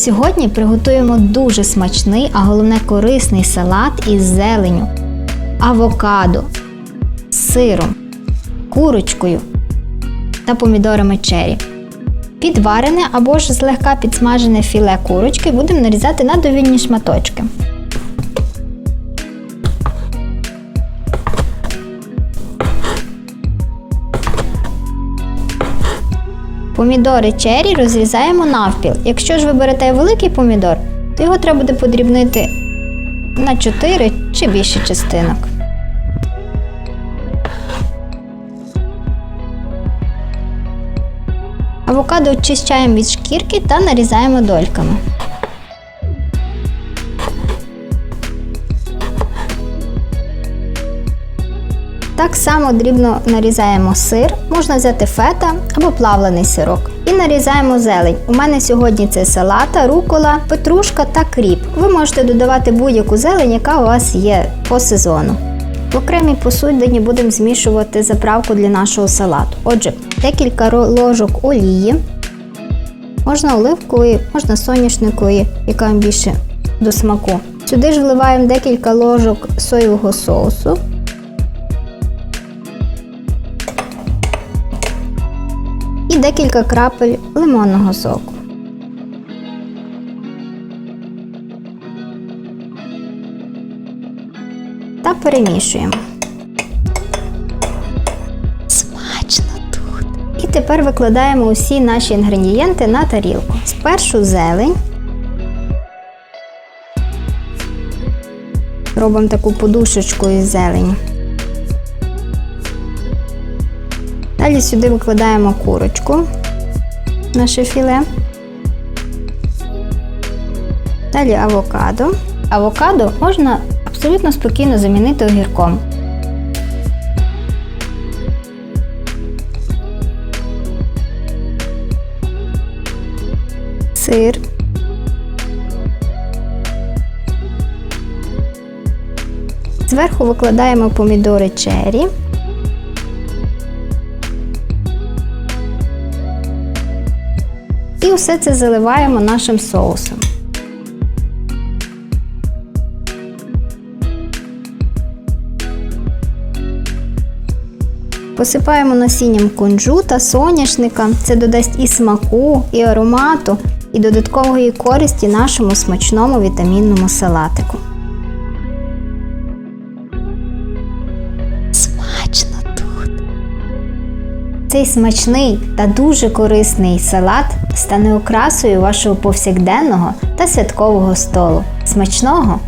Сьогодні приготуємо дуже смачний, а головне корисний салат із зеленю, авокадо, сиром, курочкою та помідорами черрі. Підварене або ж злегка підсмажене філе курочки будемо нарізати на довільні шматочки. Помідори черрі розрізаємо навпіл. Якщо ж ви берете великий помідор, то його треба буде подрібнити на 4 чи більше частинок. Авокадо очищаємо від шкірки та нарізаємо дольками. Так само дрібно нарізаємо сир, можна взяти фета або плавлений сирок. І нарізаємо зелень. У мене сьогодні це салата, рукола, петрушка та кріп. Ви можете додавати будь-яку зелень, яка у вас є по сезону. В окремій посудині будемо змішувати заправку для нашого салату. Отже, декілька ложок олії, можна оливкової, можна соняшникової, яка вам більше до смаку. Сюди ж вливаємо декілька ложок соєвого соусу. І декілька крапель лимонного соку. Та перемішуємо. Смачно тут. І тепер викладаємо усі наші інгредієнти на тарілку. Спершу зелень. Робимо таку подушечку із зелені. Далі сюди викладаємо курочку, наше філе. Далі авокадо. Авокадо можна абсолютно спокійно замінити огірком. Сир. Зверху викладаємо помідори чері. І все це заливаємо нашим соусом. Посипаємо насінням кунжута, соняшника. Це додасть і смаку, і аромату, і додаткової користі нашому смачному вітамінному салатику. Цей смачний та дуже корисний салат стане окрасою вашого повсякденного та святкового столу. Смачного!